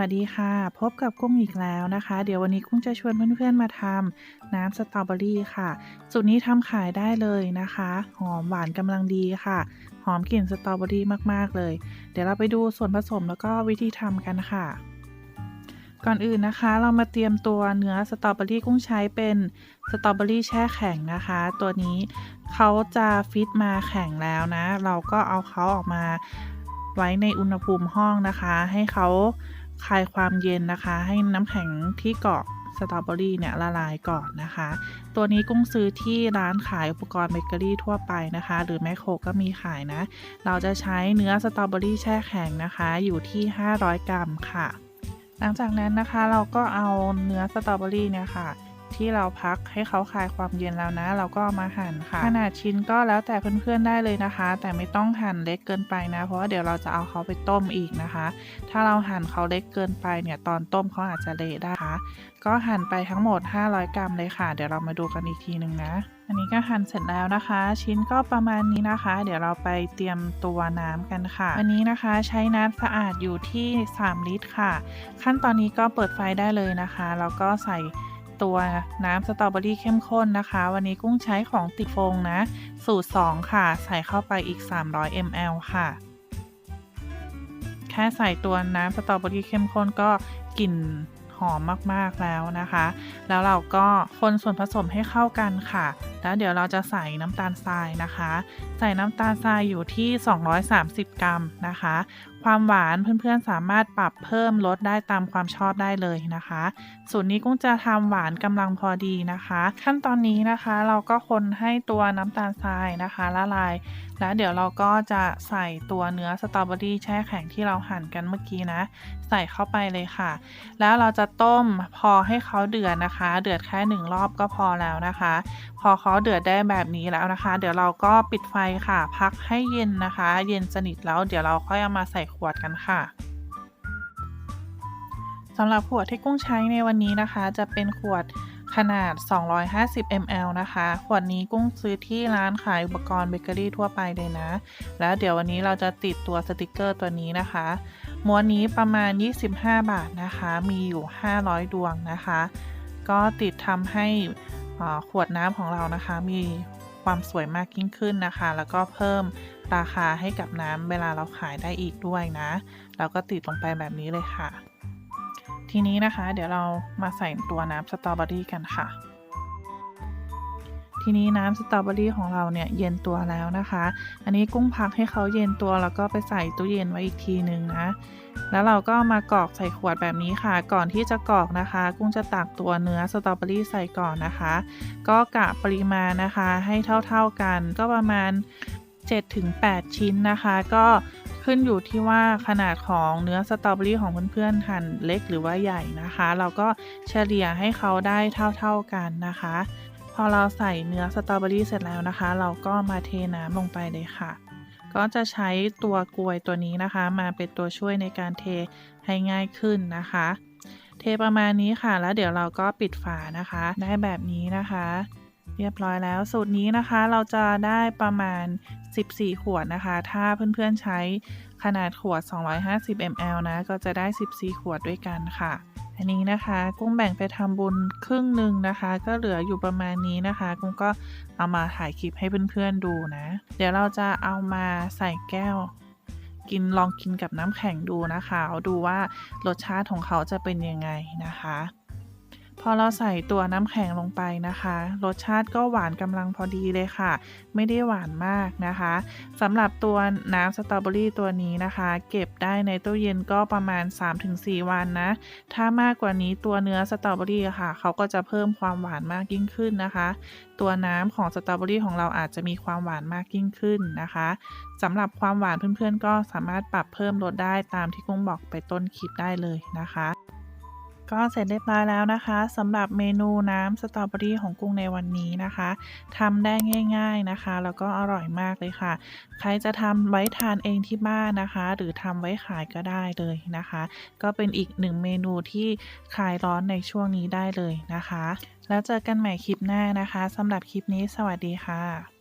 วัสดีค่ะ พบกับกุ้งอีกแล้วนะคะ เดี๋ยววันนี้กุ้งจะชวนเพื่อนๆมาทำน้ำสตรอเบอรี่ค่ะ สูตรนี้ทำขายได้เลยนะคะ หอมหวานกำลังดีค่ะ หอมกลิ่นสตรอเบอรี่มากๆเลย เดี๋ยวเราไปดูส่วนผสมแล้วก็วิธีทำกันค่ะ ก่อนอื่นนะคะ เรามาเตรียมตัวเนื้อสตรอเบอรี่กุ้งใช้เป็นสตรอเบอรี่แช่แข็งนะคะ ตัวนี้เขาจะฟิตมาแข็งแล้วนะ เราก็เอาเขาออกมาไว้ในอุณหภูมิห้องนะคะ ให้เขา คลายความเย็นนะคะ ให้น้ำแข็งที่เกาะสตรอเบอรี่เนี่ยละลายก่อนนะคะ ตัวนี้กุ้งซื้อที่ร้านขายอุปกรณ์เบเกอรี่ทั่วไปนะคะ หรือแมคโครก็มีขายนะ เราจะใช้เนื้อสตรอเบอรี่แช่แข็งนะคะ อยู่ที่ 500 กรัมค่ะ หลังจากนั้นนะคะเราก็เอาเนื้อสตรอเบอรี่เนี่ยค่ะ ที่เราพักให้เขาคลายความเย็นแล้วนะ เราก็ามาหั่นค่ะ ขนาดชิ้นก็แล้วแต่เพื่อนๆได้เลยนะคะ แต่ไม่ต้องหั่นเล็กเกินไปนะ เพราะว่าเดี๋ยวเราจะเอาเขาไปต้มอีกนะคะ ถ้าเราหั่นเขาเล็กเกินไปเนี่ยตอนต้มเขาอาจจะเละได้นะคะก็หั่นไปทั้งหมด 500 กรัมเลยค่ะ เดี๋ยวเรามาดูกันอีกทีหนึ่งนะอันนี้ก็หั่นเสร็จแล้วนะคะ ชิ้นก็ประมาณนี้นะคะ เดี๋ยวเราไปเตรียมตัวน้ำกันค่ะ วันนี้นะคะใช้น้ำสะอาดอยู่ที่ 3 ลิตรค่ะ ขั้นตอนนี้ก็เปิดไฟได้เลยนะคะ แล้วก็ใส่ ตัวน้ำสตรอเบอรี่เข้มข้นนะคะ วันนี้กุ้งใช้ของติดฟงนะ สูตร 2 ค่ะ ใส่เข้าไปอีก 300 ml ค่ะ แค่ใส่ตัวน้ำสตรอเบอรี่เข้มข้นก็กลิ่นหอมมากๆแล้วนะคะ แล้วเราก็คนส่วนผสมให้เข้ากันค่ะ แล้วเดี๋ยวเราจะใส่น้ำตาลทรายนะคะ ใส่น้ำตาลทรายอยู่ที่ 230 กรัมนะคะ ความหวานเพื่อนๆสามารถปรับเพิ่มลดได้ตามความชอบได้เลยนะคะ สูตรนี้กุ้งจะทำหวานกำลังพอดีนะคะ ขั้นตอนนี้นะคะเราก็คนให้ตัวน้ำตาลทรายนะคะละลาย แล้วเดี๋ยวเราก็จะใส่ตัวเนื้อสตรอเบอรี่แช่แข็งที่เราหั่นกันเมื่อกี้นะ ใส่เข้าไปเลยค่ะ แล้วเราจะต้มพอให้เขาเดือดนะคะ เดือดแค่หนึ่งรอบก็พอแล้วนะคะพอเขาเดือดได้แบบนี้แล้วนะคะ เดี๋ยวเราก็ปิดไฟค่ะ พักให้เย็นนะคะ เย็นสนิทแล้วเดี๋ยวเราค่อยเอามาใส่ขวดกันค่ะสำหรับขวดที่กุ้งใช้ในวันนี้นะคะ จะเป็นขวดขนาด 250 ml นะคะ ขวดนี้กุ้งซื้อที่ร้านขายอุปกรณ์เบเกอรี่ทั่วไปเลยนะ แล้วเดี๋ยววันนี้เราจะติดตัวสติกเกอร์ตัวนี้นะคะ ม้วนนี้ประมาณ 25 บาทนะคะ มีอยู่ 500 ดวงนะคะ ก็ติดทำให้ ขวดน้ำของเรานะคะ มีความสวยมากยิ่งขึ้นนะคะ แล้วก็เพิ่มราคาให้กับน้ำเวลาเราขายได้อีกด้วยนะแล้วก็ติดลงไปแบบนี้เลยค่ะ ทีนี้นะคะ เดี๋ยวเรามาใส่ตัวน้ำสตรอเบอรี่กันค่ะ ทีนี้น้ำสตรอเบอรี่ของเราเนี่ยเย็นตัวแล้วนะคะ อันนี้กุ้งพักให้เขาเย็นตัวแล้วก็ไปใส่ตู้เย็นไว้อีกทีหนึ่งนะ แล้วเราก็มากรอกใส่ขวดแบบนี้ค่ะ ก่อนที่จะกรอกนะคะ กุ้งจะตักตัวเนื้อสตรอเบอรี่ใส่ก่อนนะคะ ก็กะปริมาณนะคะให้เท่าๆกันก็ประมาณ 7-8 ชิ้นนะคะ ก็ขึ้นอยู่ที่ว่าขนาดของเนื้อสตรอเบอรี่ของเพื่อนๆหั่นเล็กหรือว่าใหญ่นะคะ เราก็เฉลี่ยให้เขาได้เท่าๆกันนะคะ พอเราใส่เนื้อสตรอเบอรี่เสร็จแล้วนะคะ เราก็มาเทน้ำลงไปเลยค่ะ ก็จะใช้ตัวกลวยตัวนี้นะคะ มาเป็นตัวช่วยในการเทให้ง่ายขึ้นนะคะ เทประมาณนี้ค่ะ แล้วเดี๋ยวเราก็ปิดฝานะคะ ได้แบบนี้นะคะ เรียบร้อยแล้ว สูตรนี้นะคะเราจะได้ประมาณ 14 ขวดนะคะ ถ้าเพื่อนๆใช้ขนาดขวด 250 ml นะ ก็จะได้ 14 ขวดด้วยกันค่ะ อันนี้นะคะกุ้งแบ่งไปทำบุญครึ่งหนึ่งนะคะ ก็เหลืออยู่ประมาณนี้นะคะ กุ้งก็เอามาถ่ายคลิปให้เพื่อนๆดูนะ เดี๋ยวเราจะเอามาใส่แก้ว กินลองกินกับน้ำแข็งดูนะคะเอาดูว่ารสชาติของเขาจะเป็นยังไงนะคะ อเราใส่ตัวน้ำแข็งลงไปนะคะ รสชาติก็หวานกำลังพอดีเลยค่ะ ไม่ได้หวานมากนะคะสำหรับตัวน้ำสตรอเบอรี่ตัวนี้นะคะ เก็บได้ในตู้เย็นก็ประมาณ 3-4 วันนะ ถ้ามากกว่านี้ตัวเนื้อสตรอเบอรี่ค่ะ เขาก็จะเพิ่มความหวานมากยิ่งขึ้นนะคะ ตัวน้ำของสตรอเบอรี่ของเราอาจจะมีความหวานมากยิ่งขึ้นนะคะสำหรับความหวานเพื่อนๆก็สามารถปรับเพิ่มลดได้ตามที่กุ้งบอกไปต้นคลิปได้เลยนะคะ ก็เสร็จเรียบร้อยแล้วนะคะสำหรับเมนูน้ำสตรอเบอรี่ของกุ้งในวันนี้นะคะทำได้ง่ายๆนะคะ แล้วก็อร่อยมากเลยค่ะ ใครจะทำไว้ทานเองที่บ้านนะคะ หรือทำไว้ขายก็ได้เลยนะคะ ก็เป็นอีกหนึ่งเมนูที่คลายร้อนในช่วงนี้ได้เลยนะคะ แล้วเจอกันใหม่คลิปหน้านะคะสำหรับคลิปนี้สวัสดีค่ะ